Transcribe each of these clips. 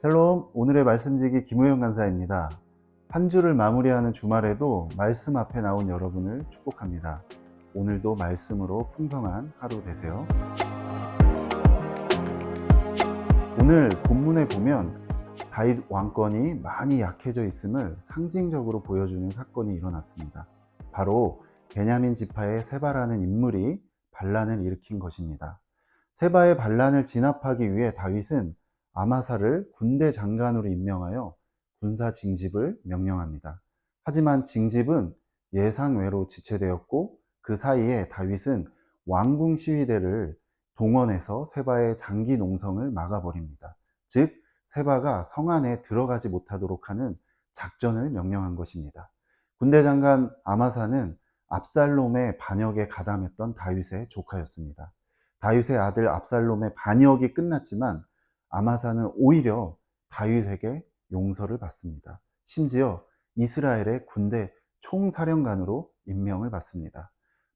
샬롬, 오늘의 말씀지기 김우영 간사입니다. 한 주를 마무리하는 주말에도 말씀 앞에 나온 여러분을 축복합니다. 오늘도 말씀으로 풍성한 하루 되세요. 오늘 본문에 보면 다윗 왕권이 많이 약해져 있음을 상징적으로 보여주는 사건이 일어났습니다. 바로 베냐민 지파의 세바라는 인물이 반란을 일으킨 것입니다. 세바의 반란을 진압하기 위해 다윗은 아마사를 군대 장관으로 임명하여 군사 징집을 명령합니다. 하지만 징집은 예상외로 지체되었고 그 사이에 다윗은 왕궁 시위대를 동원해서 세바의 장기 농성을 막아버립니다. 즉 세바가 성 안에 들어가지 못하도록 하는 작전을 명령한 것입니다. 군대 장관 아마사는 압살롬의 반역에 가담했던 다윗의 조카였습니다. 다윗의 아들 압살롬의 반역이 끝났지만 아마사는 오히려 다윗에게 용서를 받습니다. 심지어 이스라엘의 군대 총사령관으로 임명을 받습니다.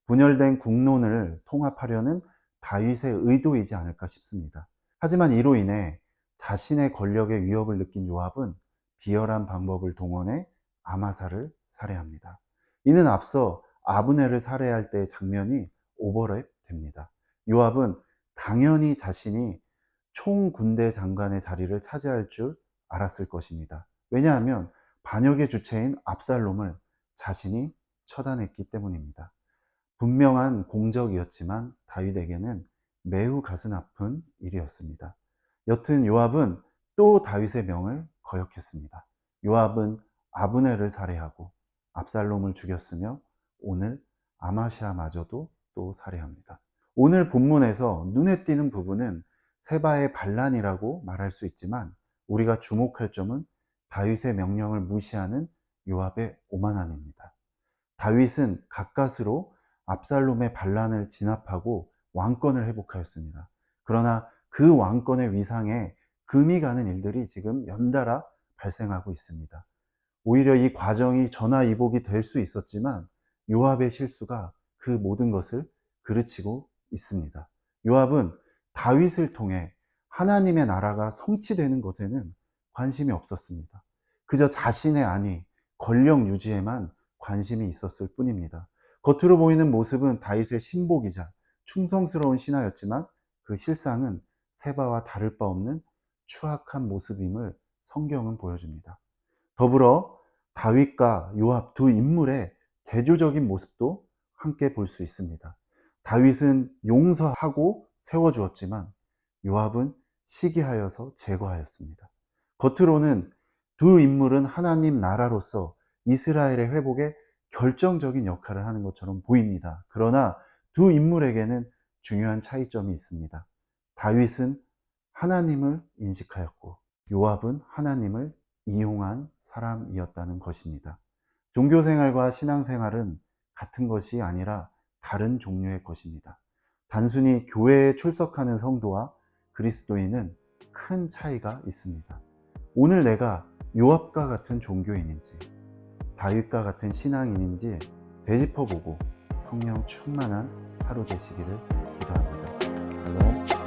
분열된 국론을 통합하려는 다윗의 의도이지 않을까 싶습니다. 하지만 이로 인해 자신의 권력의 위협을 느낀 요압은 비열한 방법을 동원해 아마사를 살해합니다. 이는 앞서 아브네를 살해할 때의 장면이 오버랩 됩니다. 요압은 당연히 자신이 총군대 장관의 자리를 차지할 줄 알았을 것입니다. 왜냐하면 반역의 주체인 압살롬을 자신이 처단했기 때문입니다. 분명한 공적이었지만 다윗에게는 매우 가슴 아픈 일이었습니다. 여튼 요압은 또 다윗의 명을 거역했습니다. 요압은 아브네를 살해하고 압살롬을 죽였으며 오늘 아마시아마저도 또 살해합니다. 오늘 본문에서 눈에 띄는 부분은 세바의 반란이라고 말할 수 있지만 우리가 주목할 점은 다윗의 명령을 무시하는 요압의 오만함입니다. 다윗은 가까스로 압살롬의 반란을 진압하고 왕권을 회복하였습니다. 그러나 그 왕권의 위상에 금이 가는 일들이 지금 연달아 발생하고 있습니다. 오히려 이 과정이 전화위복이 될 수 있었지만 요압의 실수가 그 모든 것을 그르치고 있습니다. 요압은 다윗을 통해 하나님의 나라가 성취되는 것에는 관심이 없었습니다. 그저 자신의 안위, 권력 유지에만 관심이 있었을 뿐입니다. 겉으로 보이는 모습은 다윗의 신복이자 충성스러운 신하였지만 그 실상은 세바와 다를 바 없는 추악한 모습임을 성경은 보여줍니다. 더불어 다윗과 요압 두 인물의 대조적인 모습도 함께 볼 수 있습니다. 다윗은 용서하고 세워주었지만 요압은 시기하여서 제거하였습니다. 겉으로는 두 인물은 하나님 나라로서 이스라엘의 회복에 결정적인 역할을 하는 것처럼 보입니다. 그러나 두 인물에게는 중요한 차이점이 있습니다. 다윗은 하나님을 인식하였고 요압은 하나님을 이용한 사람이었다는 것입니다. 종교 생활과 신앙 생활은 같은 것이 아니라 다른 종류의 것입니다. 단순히 교회에 출석하는 성도와 그리스도인은 큰 차이가 있습니다. 오늘 내가 요압과 같은 종교인인지 다윗과 같은 신앙인인지 되짚어보고 성령 충만한 하루 되시기를 기도합니다. 샬롬.